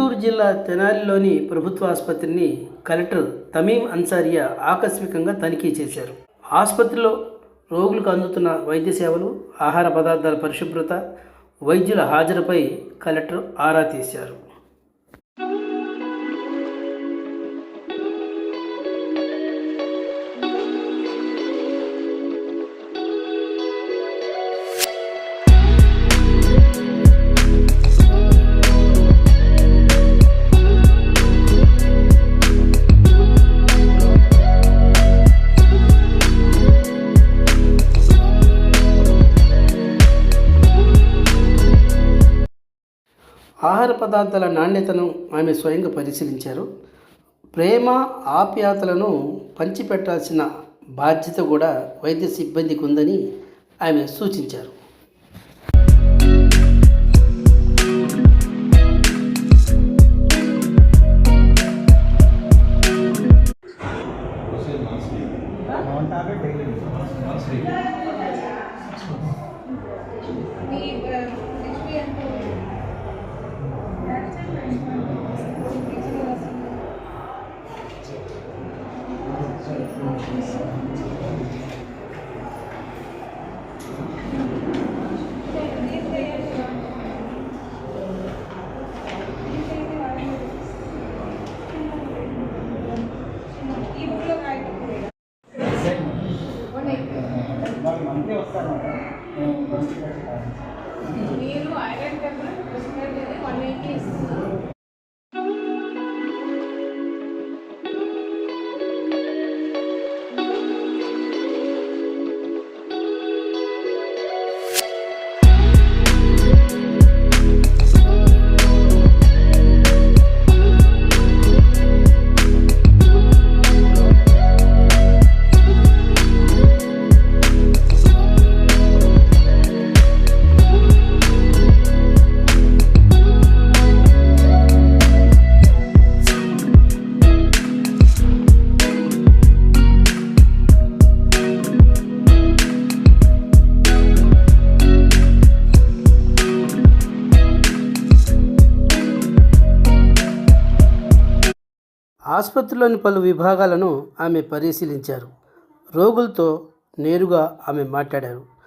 గుంటూరు జిల్లా తెనాలిలోని ప్రభుత్వ ఆసుపత్రిని కలెక్టర్ తమీం అన్సారియా ఆకస్మికంగా తనిఖీ చేశారు. ఆసుపత్రిలో రోగులకు అందుతున్న వైద్య సేవలు ఆహార పదార్థాల పరిశుభ్రత వైద్యుల హాజరుపై కలెక్టర్ ఆరా తీశారు. ఆహార పదార్థాల నాణ్యతను ఆమె స్వయంగా పరిశీలించారు. ప్రేమ ఆప్యాయతలను పంచిపెట్టాల్సిన బాధ్యత కూడా వైద్య సిబ్బందికి ఉందని ఆమె సూచించారు. మీరు ఐరన్ ఆసుపత్రిలోని పలు విభాగాలను ఆమె పరిశీలించారు. రోగులతో నేరుగా ఆమె మాట్లాడారు.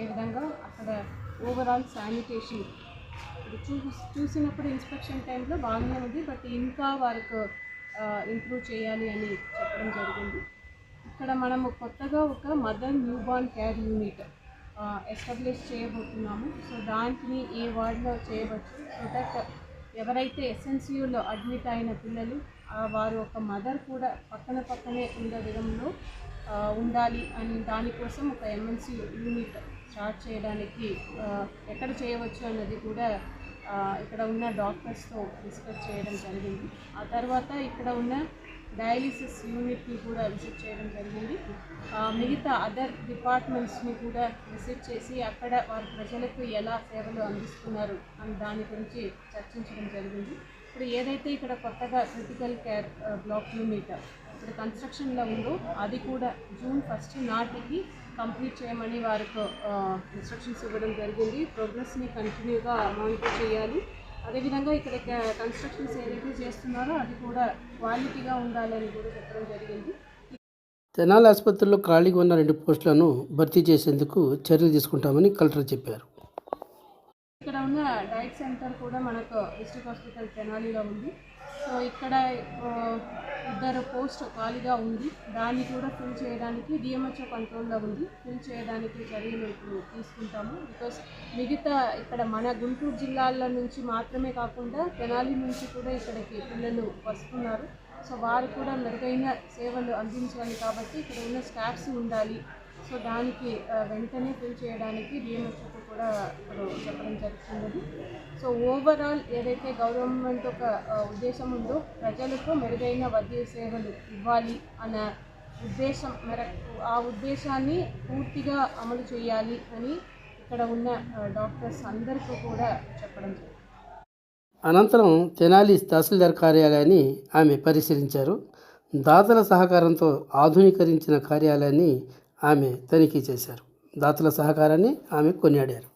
ఏ విధంగా అక్కడ ఓవరాల్ శానిటేషన్ ఇది చూ చూసినప్పుడు ఇన్స్పెక్షన్ టైంలో బాగానే ఉంది బట్ ఇంకా వారికి ఇంప్రూవ్ చేయాలి అని చెప్పడం జరిగింది. ఇక్కడ మనము కొత్తగా ఒక mother newborn care unit establish చేయబోతున్నాము. సో దాంట్ని ఈ వార్డులో చేయవచ్చు సో దట్ ఎవరైతే ఎస్ఎన్సీయూలో అడ్మిట్ అయిన పిల్లలు వారు ఒక మదర్ కూడా పక్కన పక్కనే ఉండే విధంలో ఉండాలి అని దానికోసం ఒక ఎంఎన్సి యూనిట్ స్టార్ట్ చేయడానికి ఎక్కడ చేయవచ్చు అన్నది కూడా ఇక్కడ ఉన్న డాక్టర్స్తో డిస్కస్ చేయడం జరిగింది. ఆ తర్వాత ఇక్కడ ఉన్న డయాలిసిస్ యూనిట్ని కూడా విజిట్ చేయడం జరిగింది. మిగతా అదర్ డిపార్ట్మెంట్స్ని కూడా విజిట్ చేసి అక్కడ వారి ప్రజలకు ఎలా సేవలు అందిస్తున్నారు అని దాని గురించి చర్చించడం జరిగింది. ఇప్పుడు ఏదైతే ఇక్కడ కొత్తగా క్రిటికల్ కేర్ బ్లాక్ యూనిట్ ఇప్పుడు కన్స్ట్రక్షన్లో ఉందో అది కూడా జూన్ ఫస్ట్ నాటికి కంప్లీట్ చేయమని వారికి ఇన్స్ట్రక్షన్స్ ఇవ్వడం జరిగింది. ప్రోగ్రెస్ని కంటిన్యూగా మానిటర్ చేయాలి. అదేవిధంగా ఇక్కడ కన్స్ట్రక్షన్స్ ఏదైతే చేస్తున్నారో అది కూడా క్వాలిటీగా ఉండాలని కూడా చెప్పడం జరిగింది. తెనాల ఆసుపత్రిలో ఖాళీగా ఉన్న రెండు పోస్టులను భర్తీ చేసేందుకు చర్యలు తీసుకుంటామని కలెక్టర్ చెప్పారు. ఉన్న డైట్ సెంటర్ కూడా మనకు డిస్ట్రిక్ట్ హాస్పిటల్ తెనాలిలో ఉంది. సో ఇక్కడ ఇద్దరు పోస్ట్ ఖాళీగా ఉంది. దాన్ని కూడా ఫిల్ చేయడానికి డిఎంహెచ్ఓ కంట్రోల్లో ఉంది. ఫిల్ చేయడానికి చర్యలు ఇప్పుడు తీసుకుంటాము. బికాస్ మిగతా ఇక్కడ మన గుంటూరు జిల్లాల నుంచి మాత్రమే కాకుండా తెనాలి నుంచి కూడా ఇక్కడికి పిల్లలు వస్తున్నారు. సో వారు కూడా మెరుగైన సేవలు అందించాలి కాబట్టి ఇక్కడ ఉన్న స్టాఫ్స్ ఉండాలి. సో దానికి వెంటనే ఫిల్ చేయడానికి డిఎంహెచ్ఓకి కూడా ఇప్పుడు చెప్పడం జరుగుతున్నది. సో ఓవరాల్ ఏదైతే గవర్నమెంట్ ఒక ఉద్దేశం ఉందో ప్రజలకు మెరుగైన వైద్య సేవలు ఇవ్వాలి అన్న ఉద్దేశం మేరకు ఆ ఉద్దేశాన్ని పూర్తిగా అమలు చేయాలి అని ఇక్కడ ఉన్న డాక్టర్స్ అందరికీ కూడా చెప్పడం జరిగింది. అనంతరం తెనాలి తహసీల్దార్ కార్యాలయాన్ని ఆమె పరిశీలించారు. దాతల సహకారంతో ఆధునీకరించిన కార్యాలయాన్ని ఆమె తనిఖీ చేశారు. దాతల సహకారాన్ని ఆమె కొనియాడారు.